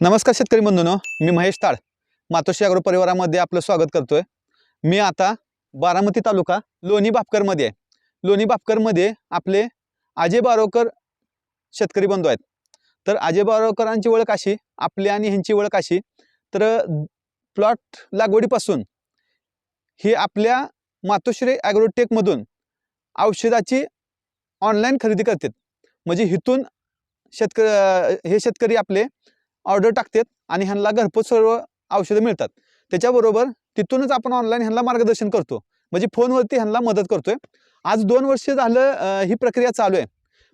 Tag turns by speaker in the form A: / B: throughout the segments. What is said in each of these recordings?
A: नमस्कार शेतकरी बंधून मी महेश ताळ मातोश्री अग्रो परिवारामध्ये आपलं स्वागत करतोय. मी आता बारामती तालुका लोणी बापकरमध्ये आहे. लोणी बापकरमध्ये आपले अजय बारोकर शेतकरी बंधू आहेत. तर अजय बारोकरांची ओळख अशी आपली आणि ह्यांची ओळख अशी तर प्लॉट लागवडीपासून ही आपल्या मातोश्री ॲग्रोटेकमधून औषधाची ऑनलाईन खरेदी करतात. म्हणजे इथून शेतक हे शेतकरी आपले ऑर्डर टाकतात आणि ह्यांना घरपोच सर्व औषधं मिळतात. त्याच्याबरोबर तिथूनच आपण ऑनलाईन ह्यांना मार्गदर्शन करतो. म्हणजे फोनवरती ह्यांना मदत करतोय. आज दोन वर्ष झालं ही प्रक्रिया चालू आहे.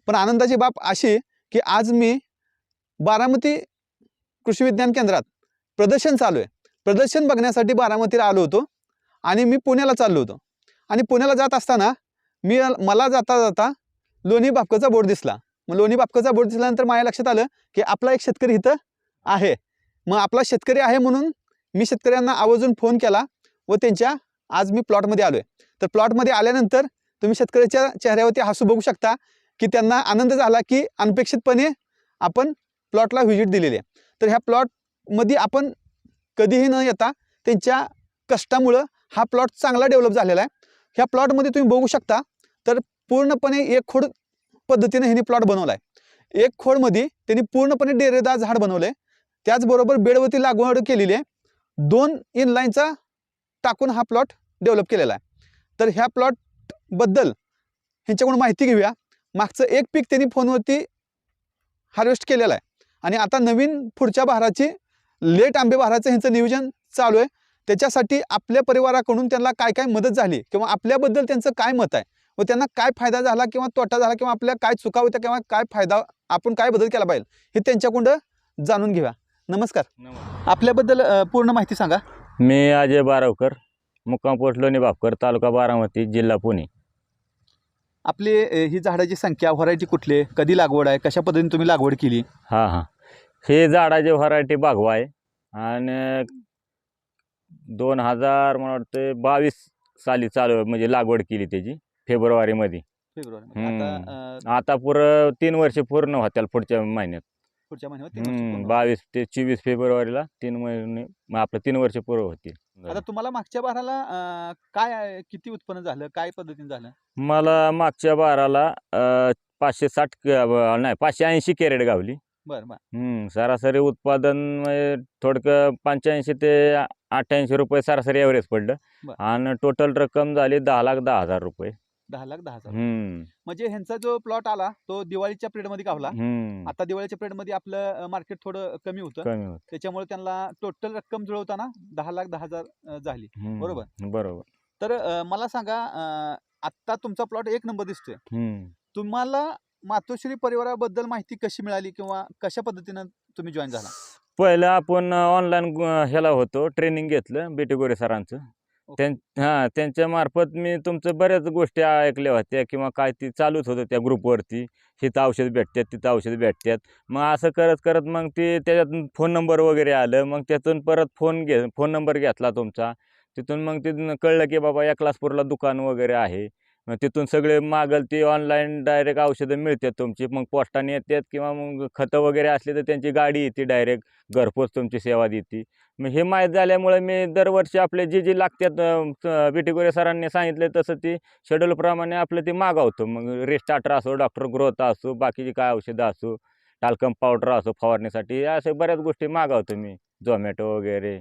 A: पण आनंदाची बाब अशी की आज मी बारामती कृषी विज्ञान केंद्रात प्रदर्शन चालू आहे. प्रदर्शन बघण्यासाठी बारामतीला आलो होतो आणि मी पुण्याला चाललो होतो. आणि पुण्याला जात असताना मी मला जाता जाता लोणी बापकाचा बोर्ड दिसला. मग लोणी बापकाचा बोर्ड दिसल्यानंतर माझ्या लक्षात आलं की आपला एक शेतकरी इथं आहे. मग आपला शेतकरी आहे म्हणून मी शेतकऱ्यांना आवर्जून फोन केला व त्यांच्या आज मी प्लॉटमध्ये आलो आहे तर प्लॉटमध्ये आल्यानंतर तुम्ही शेतकऱ्याच्या चेहऱ्यावरती हसू बघू शकता की त्यांना आनंद झाला की अनपेक्षितपणे आपण प्लॉटला व्हिजिट दिलेली आहे. तर ह्या प्लॉटमध्ये आपण कधीही न येता त्यांच्या कष्टामुळं हा प्लॉट चांगला डेव्हलप झालेला आहे. ह्या प्लॉटमध्ये तुम्ही बघू शकता तर पूर्णपणे एक खोड पद्धतीने ह्यांनी प्लॉट बनवला आहे एक खोडमध्ये त्यांनी पूर्णपणे डेरेदार झाड बनवलं आहे त्याचबरोबर बेडवरती लागवड केलेली आहे. दोन इनलाईनचा टाकून हा प्लॉट डेव्हलप केलेला आहे. तर ह्या प्लॉटबद्दल ह्यांच्याकडून माहिती घेऊया. मागचं एक पीक त्यांनी फोनवरती हार्वेस्ट केलेलं आहे. आणि आता नवीन पुढच्या बहाराची लेट आंबे बहाराचं ह्यांचं नियोजन चालू आहे. त्याच्यासाठी आपल्या परिवाराकडून त्यांना काय काय मदत झाली किंवा आपल्याबद्दल त्यांचं काय मत आहे? व त्यांना काय फायदा झाला किंवा तोटा झाला किंवा आपल्या काय चुका होत्या किंवा काय फायदा आपण काय बदल केला पाहिजे हे त्यांच्याकडं जाणून घेऊया. नमस्कार. आपल्याबद्दल अ, पूर्ण माहिती सांगा.
B: मी अजय बारावकर मुक्काम पोस्ट लोणी बापकर तालुका बारामती जिल्हा पुणे.
A: आपली अ, ही झाडाची संख्या व्हरायटी कुठली कधी लागवड आहे? कशा पद्धतीने तुम्ही लागवड केली?
B: हां हां. हे झाडाचे व्हरायटी बागवा आहे. आणि दोन हजार मला वाटतं बावीस साली चालू म्हणजे लागवड केली त्याची फेब्रुवारीमध्ये.
A: फेब्रुवारी
B: हम्म.
A: आता
B: पुरं तीन वर्ष पूर्ण होत्याल पुढच्या महिन्यात.
A: पुढच्या महिन्यात तीन वर्ष
B: हम्म,
A: पूर्ण.
B: बावीस ते चोवीस फेब्रुवारीला तीन महिने मग आपलं तीन वर्ष पुरं होतील.
A: आता तुम्हाला मागच्या बाराला अ, काय आहे, किती उत्पन्न झालं? काय पद्धतीने झालं?
B: मला मागच्या बाराला अं, पाचशे साठ क- नाही पाचशे ऐंशी कॅरेट गावली.
A: बरं बरं.
B: हम्म, सरासरी उत्पादन म्हणजे थोडकं पंच्याऐंशी ते अठ्ठ्याऐंशी रुपये सरासरी ॲव्हरेज पडलं.
A: बरं.
B: आणि टोटल रक्कम झाली दहा लाख दहा हजार रुपये.
A: दहा लाख दहा हजार.
B: हम्म,
A: म्हणजे ह्यांचा जो प्लॉट आला तो दिवाळीच्या पिरियडमध्ये गावला.
B: हम्म,
A: आता दिवाळीच्या पिरियडमध्ये आपलं मार्केट थोडं कमी होतं.
B: कमी होत.
A: त्याच्यामुळे त्यांना टोटल रक्कम जुळवताना दहा लाख दहा हजार अ, झाली. बरोबर.
B: बरोबर.
A: तर अ, मला सांगा अ, आत्ता तुमचा प्लॉट एक नंबर दिसतोय.
B: हम्म.
A: तुम्हाला मातोश्री परिवाराबद्दल माहिती कशी मिळाली किंवा कशा पद्धतीनं तुम्ही जॉईन झाला?
B: पहिलं आपण ऑनलाईन ह्याला होतो ट्रेनिंग घेतलं बेटी गोरे सरांचं. हां त्यांच्या मार्फत मी तुमचं बऱ्याच गोष्टी ऐकल्या होत्या किंवा काय ती चालूच होतं त्या ग्रुपवरती हिथं औषध भेटतात तिथं औषध भेटतात मग असं करत करत मग ते त्याच्यातून फोन नंबर वगैरे आलं. मग त्यातून परत फोन घे फोन नंबर घेतला तुमचा. तिथून मग तिथून कळलं की बाबा या क्लासपूरला दुकान वगैरे आहे. तिथून सगळे मागल ते ऑनलाईन डायरेक्ट औषधं मिळतात तुमची. मग पोस्टाने येतात किंवा मग खतं वगैरे असली तर त्यांची गाडी येते डायरेक्ट घरपोच तुमची सेवा देते. मग हे माहीत झाल्यामुळे मी दरवर्षी आपले जे जे लागतात बिटीगोरे सरांनी सांगितले तसं ती शेड्यूलप्रमाणे आपलं ते मागवतो. मग रेस्टार्टर असो डॉक्टर ग्रोथ असो बाकीची काय औषधं असो टाल्कम पावडर असो फवारणीसाठी अशा बऱ्याच गोष्टी मागवतो मी. झोमॅटो वगैरे.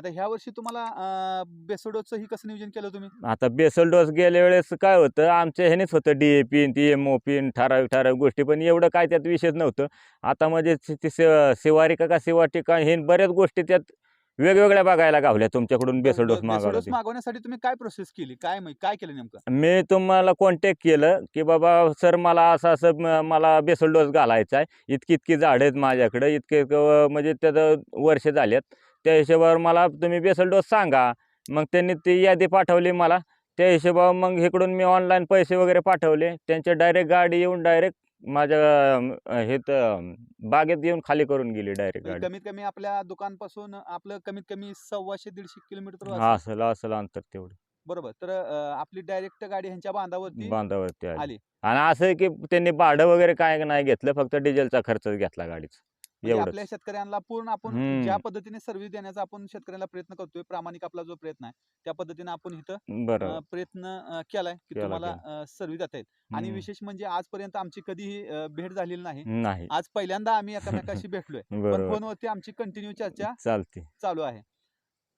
A: आता ह्या वर्षी तुम्हाला बेसोडोचं ही कसं नियोजन केलं तुम्ही?
B: आता बेसल डोस गेल्या वेळेस काय होतं आमच्या ह्यानेच होतं डी ए ती एम ओ पीन ठराविक ठराविक गोष्टी पण एवढं काय त्यात विषयच नव्हतं. आता म्हणजे ती- सेवारिका का सेवाटिका हे बऱ्याच गोष्टी त्यात वेगवेगळ्या बघायला गावल्या तुमच्याकडून बेसल डोस मागवला
A: बेसोडोस मागवण्यासाठी तुम्ही काय प्रोसेस केली? काय माहित- काय केलं नेमकं?
B: मी तुम्हाला कॉन्टॅक्ट केलं की बाबा सर मला असं असं म- मला बेसल डोस घालायचा आहे. इतकी इतकी झाडं आहेत माझ्याकडे. इतके इतकं म्हणजे त्याचं वर्ष झाल्यात त्या हिशोबावर मला तुम्ही बेसल डोस सांगा. मग त्यांनी ती यादी पाठवली मला. त्या हिशोबावर मग इकडून मी ऑनलाईन पैसे वगैरे पाठवले. त्यांच्या डायरेक्ट गाडी येऊन डायरेक्ट माझ्या हे तर बागेत येऊन खाली करून गेली डायरेक्ट
A: म्हणजे
B: गाडी.
A: कमीत कमी आपल्या दुकानपासून आपलं कमीत कमी सव्वाशे दीडशे किलोमीटर
B: हा
A: असेल.
B: असलं अंतर तेवढं.
A: बरोबर. तर आपली डायरेक्ट गाडी ह्यांच्या बांधावरती
B: बांधावरती आली. आणि असं की त्यांनी भाडं वगैरे काय नाही घेतलं. फक्त डिझेलचा खर्चच घेतला गाडीचा.
A: म्हणजे. आपल्या शेतकऱ्यांना पूर्ण आपण. ज्या पद्धतीने सर्व्हिस देण्याचा आपण शेतकऱ्याला प्रयत्न करतोय प्रामाणिक आपला जो प्रयत्न आहे त्या पद्धतीने आपण इथं प्रयत्न केलाय की तुम्हाला सर्व्हिस देता येईल. आणि. विशेष म्हणजे आजपर्यंत आमची कधीही भेट झालेली नाही. आज पहिल्यांदा आम्ही एकमेकाशी भेटलोय. पण फोनवरती आमची कंटिन्यू चर्चा
B: चालते.
A: चालू आहे.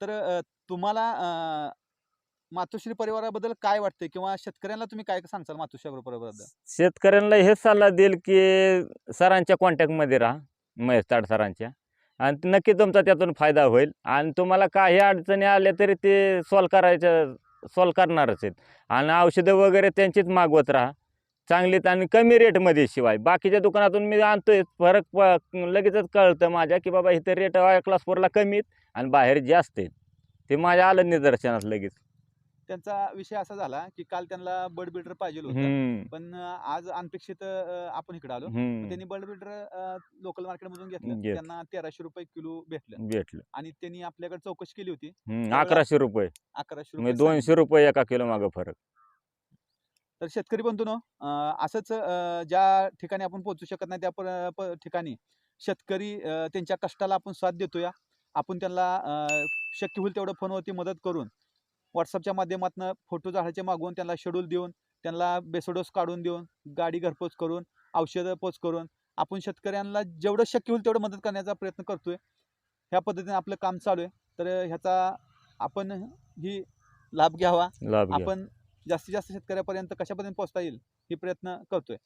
A: तर तुम्हाला मातोश्री परिवाराबद्दल काय वाटतंय किंवा शेतकऱ्यांना तुम्ही काय सांगचाल मातोश्री परिवाराबद्दल?
B: शेतकऱ्यांना हेच सल्ला देईल की सरांच्या कॉन्टॅक्टमध्ये राहा. महेश ताडसरांच्या. आणि नक्की तुमचा त्यातून फायदा होईल. आणि तुम्हाला काही अडचणी आल्या तरी ते सॉल्व करायच्या सॉल्व करणारच आहेत. आणि औषधं वगैरे त्यांचीच मागवत राहा. चांगलीत आणि कमी रेटमध्ये शिवाय. बाकीच्या दुकानातून मी आणतोय. फरक प- लगेचच कळतं माझ्या की बाबा इथं रेट क्लास फोरला कमी आहेत आणि बाहेर जास्त आहेत. ते माझ्या आलं निदर्शनात लगेच.
A: त्यांचा विषय असा झाला की काल त्यांना बर्ड बिल्डर पाहिजे होतं. पण आज अनपेक्षित आपण इकडे आलो. त्यांनी बर्ड बिल्डर लोकल मार्केटमधून घेतलं.
B: घेत.
A: त्यांना तेराशे रुपये किलो भेटलं.
B: भेटलं.
A: आणि त्यांनी आपल्याकडे चौकशी केली होती.
B: अकराशे रुपये.
A: अकराशे
B: म्हणजे
A: रुपये
B: दोनशे रुपये एका किलो मागं फरक.
A: तर शेतकरी बंधूनो असंच ज्या ठिकाणी आपण पोहोचू शकत नाही त्या ठिकाणी शेतकरी त्यांच्या कष्टाला आपण साथ देतोया. आपण त्यांना शक्य होईल तेवढं फोनवरती मदत करून व्हॉट्सअपच्या माध्यमातून फोटो झाडाचे मागवून त्यांना शेड्यूल देऊन त्यांना बेसोडोस काढून देऊन गाडी घरपोच करून औषधं पोच करून आपण शेतकऱ्यांना जेवढं शक्य होईल तेवढं मदत करण्याचा प्रयत्न करतोय. ह्या पद्धतीने आपलं काम चालू आहे. तर ह्याचा आपण ही लाभ घ्यावा. आपण जास्तीत जास्त शेतकऱ्यापर्यंत कशा पद्धतीने पोहोचता येईल हे प्रयत्न करतोय.